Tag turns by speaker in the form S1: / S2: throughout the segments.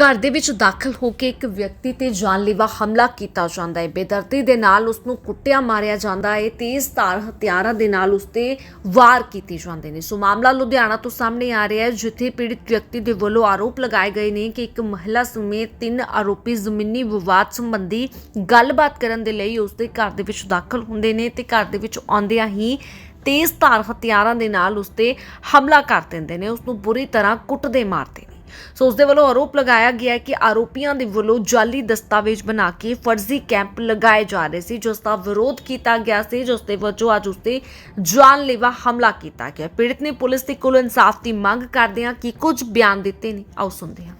S1: ਘਰ ਦੇ ਵਿੱਚ ਦਾਖਲ ਹੋ ਕੇ ਇੱਕ ਵਿਅਕਤੀ ਤੇ ਜਾਨਲੇਵਾ ਹਮਲਾ ਕੀਤਾ ਜਾਂਦਾ ਹੈ। ਬੇਦਰਦੀ ਦੇ ਨਾਲ ਉਸ ਨੂੰ ਕੁੱਟਿਆ ਮਾਰਿਆ ਜਾਂਦਾ ਹੈ ਤੇਜ਼ ਧਾਰ ਹਥਿਆਰਾਂ ਦੇ ਨਾਲ ਉਸ ਤੇ ਵਾਰ ਕੀਤੇ ਜਾਂਦੇ ਨੇ। ਸੋ ਮਾਮਲਾ ਲੁਧਿਆਣਾ ਤੋਂ ਸਾਹਮਣੇ ਆ ਰਿਹਾ ਹੈ, ਜਿੱਥੇ ਪੀੜਿਤ ਵਿਅਕਤੀ ਦੇ ਵੱਲੋਂ ਆਰੋਪ ਲਗਾਏ ਗਏ ਨੇ ਕਿ ਇੱਕ ਮਹਿਲਾ ਸਮੇਤ ਤਿੰਨ ਆਰੋਪੀ ਜ਼ਮੀਨੀ ਵਿਵਾਦ ਸੰਬੰਧੀ ਗੱਲਬਾਤ ਕਰਨ ਦੇ ਲਈ ਉਸ ਦੇ ਘਰ ਦੇ ਵਿੱਚ ਦਾਖਲ ਹੁੰਦੇ ਨੇ ਤੇ ਘਰ ਦੇ ਵਿੱਚ ਆਉਂਦਿਆਂ ਹੀ ਤੇਜ਼ ਧਾਰ ਹਥਿਆਰਾਂ ਦੇ ਨਾਲ ਉਸ ਤੇ ਹਮਲਾ ਕਰ ਦਿੰਦੇ ਨੇ ਉਸ ਨੂੰ ਬੁਰੀ ਤਰ੍ਹਾਂ ਕੁੱਟਦੇ ਮਾਰਦੇ ਨੇ। ਸੋ ਉਸ ਦੇ ਵੱਲੋਂ ਆਰੋਪ ਲਗਾਇਆ ਗਿਆ ਹੈ ਕਿ ਆਰੋਪੀਆਂ ਦੇ ਵੱਲੋਂ ਜਾਲੀ ਦਸਤਾਵੇਜ਼ ਬਣਾ ਕੇ ਫਰਜ਼ੀ ਕੈਂਪ ਲਗਾਏ ਜਾ ਰਹੇ ਸੀ, ਜਿਸ ਦਾ ਵਿਰੋਧ ਕੀਤਾ ਗਿਆ ਸੀ, ਜਿਸ ਦੇ ਵਜੋਂ ਅੱਜ ਉਸ ਤੇ ਜਾਨਲੇਵਾ ਹਮਲਾ ਕੀਤਾ ਗਿਆ ਪੀੜਤ ਨੇ ਪੁਲਿਸ ਦੇ ਕੋਲ ਇਨਸਾਫ ਦੀ ਮੰਗ ਕਰਦਿਆਂ ਕਿ ਕੁਝ ਬਿਆਨ ਦਿੱਤੇ ਨੇ। ਆਓ ਸੁਣਦੇ ਹਾਂ।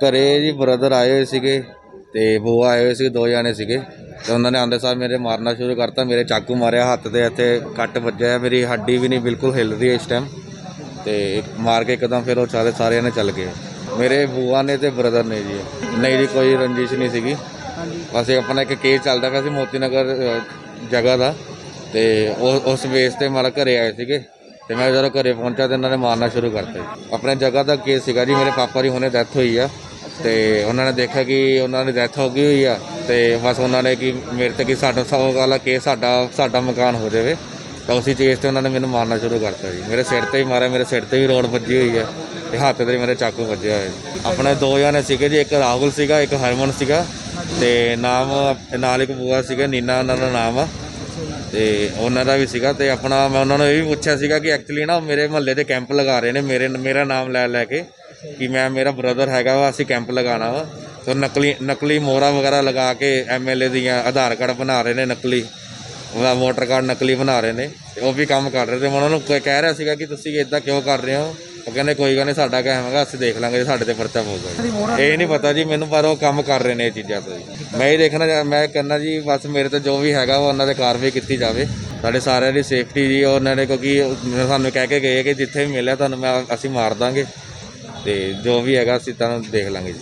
S2: ਘਰੇ ਜੀ ਬ੍ਰਦਰ ਆਏ ਹੋਏ ਸੀਗੇ ਤੇ ਬੂਆ ਆਏ ਹੋਏ ਸੀ ਦੋ ਜਾਣੇ ਸੀਗੇ। ਤੇ ਉਹਨਾਂ ਨੇ ਆਂਦੇ ਸਾਰ ਮੇਰੇ ਮਾਰਨਾ ਸ਼ੁਰੂ ਕਰਤਾ ਮੇਰੇ ਚਾਕੂ ਮਾਰਿਆ ਹੱਥ ਤੇ ਇੱਥੇ ਕੱਟ ਵੱਜਿਆ ਹੈ, ਮੇਰੀ ਹੱਡੀ ਵੀ ਨਹੀਂ ਬਿਲਕੁਲ ਹਿੱਲ ਰਹੀ ਹੈ ਇਸ ਟਾਈਮ ਤੇ ਮਾਰ ਕੇ ਇੱਕਦਮ ਫਿਰ ਉਹ ਸਾਰੇ ਸਾਰਿਆਂ ਨੇ ਚੱਲ ਗਏ। ਮੇਰੇ ਬੂਆ ਨੇ ਤੇ ਬ੍ਰਦਰ ਨੇ ਜੀ। ਨਹੀਂ ਜੀ ਕੋਈ ਰੰਜਿਸ਼ ਨਹੀਂ ਸੀਗੀ। ਬਸ ਇਹ ਆਪਣਾ ਇੱਕ ਕੇਸ ਚੱਲਦਾ ਪਿਆ ਸੀ ਮੋਤੀ ਨਗਰ ਅ, ਜਗ੍ਹਾ ਦਾ। ਤੇ ਉਹ ਉਸ ਬੇਸ ਤੇ ਮਾਰਾ ਘਰੇ ਆਏ ਸੀਗੇ। ਤੇ ਮੈਂ ਜਦੋਂ ਘਰੇ ਪਹੁੰਚਿਆ ਤੇ ਇਹਨਾਂ ਨੇ ਮਾਰਨਾ ਸ਼ੁਰੂ ਕਰਤਾ ਜੀ। ਆਪਣੇ ਜਗ੍ਹਾ ਦਾ ਕੇਸ ਸੀਗਾ ਜੀ ਮੇਰੇ ਪਾਪਾ ਦੀ ਹੁਣੇ ਡੈਥ ਹੋਈ ਆ। ਤੇ ਉਹਨਾਂ ਨੇ ਦੇਖਿਆ ਕਿ ਉਹਨਾਂ ਦੀ ਡੈਥ ਹੋ ਗਈ ਹੋਈ ਆ। ਤੇ ਬਸ ਉਹਨਾਂ ਨੇ ਕਿ ਮੇਰੇ ਤੇ ਕਿ ਸਾਡਾ ਸੌ ਵਾਲਾ ਕੇਸ ਸਾਡਾ ਸਾਡਾ ਮਕਾਨ ਹੋ ਜਾਵੇ। ਤਾਂ ਉਸੇ ਚੀਜ਼ ਤੇ ਉਹਨਾਂ ਨੇ ਮੈਨੂੰ ਮਾਰਨਾ ਸ਼ੁਰੂ ਕਰਤਾ ਜੀ। ਮੇਰੇ ਸਿਰ ਤੇ ਹੀ ਮਾਰਿਆ, ਮੇਰੇ ਸਿਰ ਤੇ ਵੀ ਰੋਡ ਵੱਜੀ ਹੋਈ ਹੈ ਤੇ ਹੱਥ ਤੇ ਮੇਰੇ ਚਾਕੂ ਵੱਜਿਆ ਹੋਇਆ ਜੀ। ਆਪਣੇ ਦੋ ਜਣੇ ਸੀਗੇ ਜੀ, ਇੱਕ ਰਾਹੁਲ ਸੀਗਾ, ਇੱਕ ਹਰਮਨ ਸੀਗਾ ਤੇ ਨਾਮ, ਨਾਲ ਇੱਕ ਬੂਆ ਸੀਗਾ, ਨੀਨਾ ਉਹਨਾਂ ਦਾ ਨਾਮ ਆ। ਤੇ ਉਹਨਾਂ ਦਾ ਵੀ ਸੀਗਾ ਤੇ ਆਪਣਾ ਮੈਂ ਉਹਨਾਂ ਨੂੰ ਇਹ ਵੀ ਪੁੱਛਿਆ ਸੀਗਾ ਕਿ ਐਕਚੁਅਲੀ ਨਾ ਮੇਰੇ ਮਹੱਲੇ 'ਤੇ ਕੈਂਪ ਲਗਾ ਰਹੇ ਨੇ, ਮੇਰੇ, ਮੇਰਾ ਨਾਮ ਲੈ ਲੈ ਕੇ ਕਿ ਮੈਂ, ਮੇਰਾ ਬ੍ਰਦਰ ਹੈਗਾ ਵਾ, ਅਸੀਂ ਕੈਂਪ ਲਗਾਉਣਾ ਵਾ। ਤੇ ਨਕਲੀ ਨਕਲੀ ਮੋਹਰਾ ਵਗੈਰਾ ਲਗਾ ਕੇ ਐਮਐਲਏ ਦੀਆਂ ਆਧਾਰ ਕਾਰਡ ਬਣਾ ਰਹੇ ਨੇ, ਨਕਲੀ ਉਹਦਾ ਵੋਟਰ ਕਾਰਡ ਨਕਲੀ ਬਣਾ ਰਹੇ ਨੇ, ਤੇ ਉਹ ਵੀ ਕੰਮ ਕਰ ਰਹੇ ਤੇ ਮੈਂ ਉਹਨਾਂ ਨੂੰ ਕ- ਕਹਿ ਰਿਹਾ ਸੀਗਾ ਕਿ ਤੁਸੀਂ ਇਦਾਂ ਕਿਉਂ ਕਰ ਰਹੇ ਹੋ? ਉਹ ਕਹਿੰਦੇ, ਕੋਈ ਗੱਲ ਨਹੀਂ, ਸਾਡਾ ਕਹਿ ਹੈਗਾ ਅਸੀਂ ਦੇਖ ਲਾਂਗੇ ਜੇ ਸਾਡੇ ਤੇ ਪਰਚਾ ਪਊਗਾ ਜੀ। ਇਹ ਨਹੀਂ ਪਤਾ ਜੀ ਮੈਨੂੰ, ਪਰ ਉਹ ਕੰਮ ਕਰ ਰਹੇ ਨੇ ਇਹ ਚੀਜ਼ਾਂ ਤੋਂ ਜੀ। ਮੈਂ ਇਹ ਦੇਖਣਾ ਚਾਹ- ਮੈਂ ਕਹਿੰਦਾ ਜੀ, ਬਸ ਮੇਰੇ ਤੇ ਜੋ ਵੀ ਹੈਗਾ ਵਾ, ਉਹਨਾਂ ਤੇ ਕਾਰਵਾਈ ਕੀਤੀ ਜਾਵੇ। ਸਾਡੇ ਸਾਰਿਆਂ ਦੀ ਸੇਫਟੀ ਜੀ ਉਹਨਾਂ ਨੇ ਕਿਉਂਕਿ ਉਹ ਸਾਨੂੰ ਕਹਿ ਕੇ ਗਏ ਕਿ ਜਿੱਥੇ ਵੀ ਮਿਲਿਆ, ਤੁਹਾਨੂੰ ਮੈਂ, ਅਸੀਂ ਮਾਰ ਦਾਂਗੇ। ਤੇ ਜੋ ਵੀ ਹੈਗਾ, ਅਸੀਂ ਤੁਹਾਨੂੰ ਦੇਖ ਲਾਂਗੇ ਜੀ।